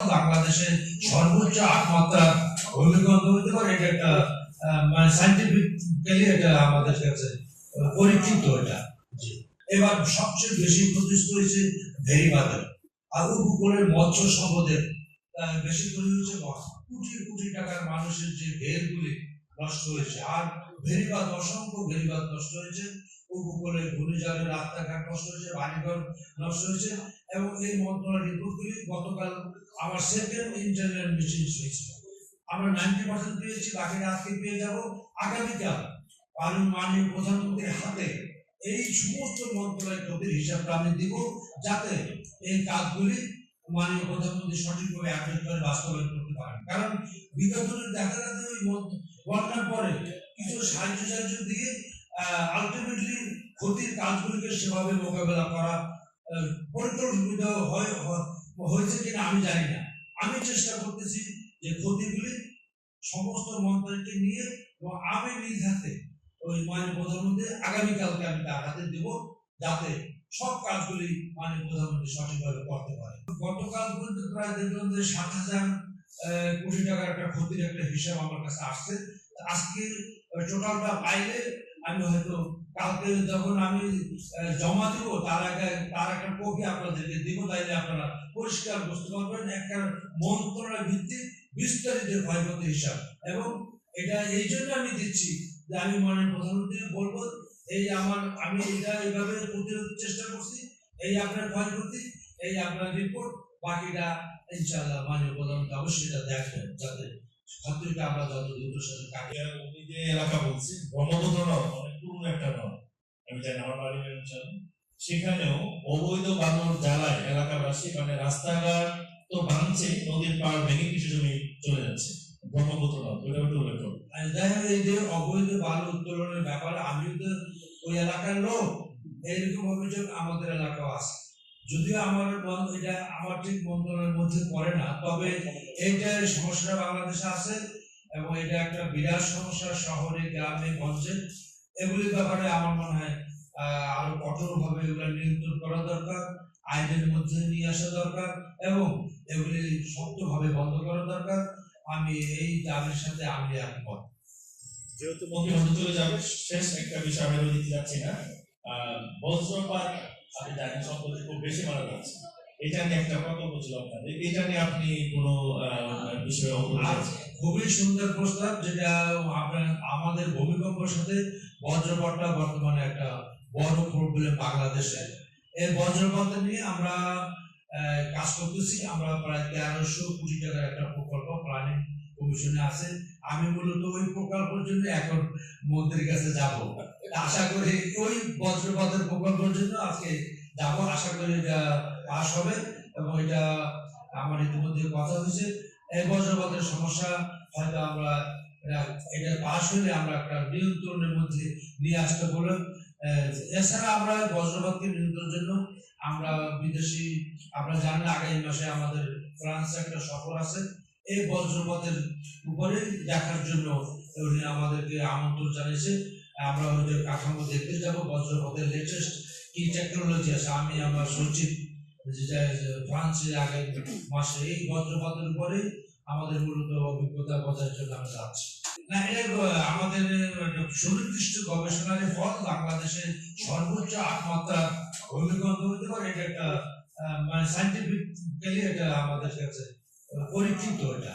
বাংলাদেশের সর্বোচ্চ আট মাত্রা ভূমিকম্প হতে পারে, এটা একটা মানে সাইন্টিফিক্যালি এটা আমাদের কাছে পরীক্ষিত এটা। এবার সবচেয়ে বেশি ক্ষতিগ্রস্ত হয়েছে ভেরিবাদের আর উপকূলের মৎস্য সম্পদের বেশি হয়েছে কোটি কোটি টাকার মানুষের যে ভেলগুলি নষ্ট হয়েছে। আর ভেরিবাদ অসংখ্য ভেরিবাদ নষ্ট হয়েছে। উপকূলে ঘূর্ণিঝড়ের রাস্তাঘাট নষ্ট হয়েছে, বাড়িঘর নষ্ট হয়েছে এবং এই মন্ত্রণালয় রিপোর্টগুলি গতকাল আমার সেকেন্ড ইন্টারনেট মেশিন হয়েছিল। আমরা নাইনটি পার্সেন্ট পেয়েছি বাকিটা আজকে পেয়ে যাব। আগামীকাল আমি মাননীয় প্রধানমন্ত্রীর হাতে এই সমস্ত মন্ত্রণালয় ক্ষতির হিসাবটা আমি দিব যাতে এই কাজগুলি মাননীয় প্রধানমন্ত্রী সঠিকভাবে অ্যাপ্লাই করে, বাস্তবায়ন করতে পারেন। কারণ বিগত দেখা যাচ্ছে ওই বন্যার পরে কিছু সাহায্য সাহায্য দিয়ে আলটিমেটলি ক্ষতির কাজগুলিকে সেভাবে মোকাবেলা করা পরিকল্পিত হয়, হয়- হয়েছে কিনা আমি জানি না। আমি চেষ্টা করতেছি যে ক্ষতিগুলি সমস্ত মন্ত্রীকে নিয়ে এবং আমি নিজ হাতে ওই মাননীয় প্রধানমন্ত্রী আগামীকালকে আমি তার হাতে দেব, যাতে সব কাজগুলি মাননীয় প্রধানমন্ত্রী সঠিকভাবে করতে পারে। গতকাল পর্যন্ত প্রায় দেখলাম যে সাত হাজার কোটি টাকার একটা ক্ষতির একটা হিসাব আমার কাছে আসছে। আজকে টোটালটা পাইলে আমি হয়তো কালকে যখন আমি জমা দিব, তার আগে, তার একটা কপি আপনাদেরকে দিব, তাইলে আপনারা পরিষ্কার বুঝতে পারবেন একটা মন্ত্রণালয় ভিত্তিক বিস্তারিত ক্ষয়ক্ষতি হিসাব। এবং এটা এই জন্য আমি দিচ্ছি যে আমি মানে প্রধানমন্ত্রী বলব, এই আমার, আমি এটা এইভাবে প্রতিরোধ চেষ্টা করছি, এই আপনার ক্ষয়ক্ষতি, এই আপনার রিপোর্ট বাকিটা ইনশাআল্লাহ মাননীয় প্রধানমন্ত্রী অবশ্যই এটা দেখবেন, যাতে ক্ষতিটা আমরা যত দ্রুত সাথে কাটি উনি যে এলাকা বলছি, ব্রহ্মপুত্র নদ, অনেক পুরনো একটা নদ, আমি জানি আমার বাড়ি মেনশন সেখানেও অবৈধ বানর জ্বালায় এলাকাবাসী মানে রাস্তাঘাট তো ভাঙছে নদীর পাড় ভেঙে কিছু জমি চলে যাচ্ছে, ব্রহ্মপুত্র নদ, ওইটা একটু উল্লেখ আর দেখা এই যে অবৈধ বালু উত্তোলনের ব্যাপারে, আমিও তো ওই এলাকার লোক এইরকম অভিযোগ আমাদের এলাকাও আছে যদিও আমার এটা আমার ঠিক মন্ত্রণালয়ের মধ্যে পড়ে না, তবে এইটা সমস্যা বাংলাদেশে আছে এবং এটা একটা বিরাট সমস্যা শহরে, গ্রামে, গঞ্জে। এগুলির ব্যাপারে আমার মনে হয় আরও কঠোরভাবে এগুলো নিয়ন্ত্রণ করা দরকার, আইনের মধ্যে নিয়ে আসা দরকার এবং এগুলি শক্তভাবে বন্ধ করা দরকার। আমি এই দাবির সাথে আমি একমত। যেহেতু মন্ত্রিমণ্ডল চলে যাবে, শেষ একটা বিষয় আমি যাচ্ছি না। বজ্রপাত আপনি জানেন খুব বেশি মারা যাচ্ছে। এটা নিয়ে একটা আপনাদের। এটা নিয়ে আপনি কোনো বিষয়ে অবগত খুবই সুন্দর প্রস্তাব যেটা আপনার আমাদের ভূমিকম্পের সাথে বজ্রপাতটা বর্তমানে একটা বড় প্রবলেম বাংলাদেশে এই বজ্রপাত নিয়ে আমরা কাজ করতেছি। আমরা প্রায় তেরোশো কোটি টাকার একটা প্রকল্প প্ল্যানিং কমিশনে আছে। আমি মূলত ওই প্রকল্পের জন্য এখন মন্ত্রীর কাছে যাব। আশা করি ওই বজ্রপাতের প্রকল্পের জন্য আজকে যাব। আশা করি এটা পাস হবে এবং এটা আমার ইতিমধ্যে কথা হয়েছে। এই বজ্রপাতের সমস্যা হয়তো আমরা এটা- পাশ হলে আমরা একটা নিয়ন্ত্রণের মধ্যে নিয়ে আসতে বলে এছাড়া আমরা বজ্রপাতকে নিয়ন্ত্রণের জন্য আমরা বিদেশি আপনারা জানেন আগামী মাসে আমাদের ফ্রান্সে একটা সফর আছে। এই বজ্রপাতের উপরে দেখার জন্য উনি আমাদেরকে আমন্ত্রণ জানিয়েছে। আমরা ওদের কাঠামো দেখতে যাব, বজ্রপাতের লেটেস্ট কি টেকনোলজি আছে, আমি আমার সচিব যেটা ফ্রান্সের আগে মাসে এই বজ্রপাতের উপরে আমাদের মূলত অভিজ্ঞতা বজায় জন্য আমরা যাচ্ছি। না এর আমাদের সুনির্দিষ্ট গবেষণার ফল বাংলাদেশের সর্বোচ্চ আট মাত্রা ভূমিকম্প হতে পারে, এটা একটা মানে সাইন্টিফিক্যালি এটা আমাদের কাছে পরীক্ষিত এটা।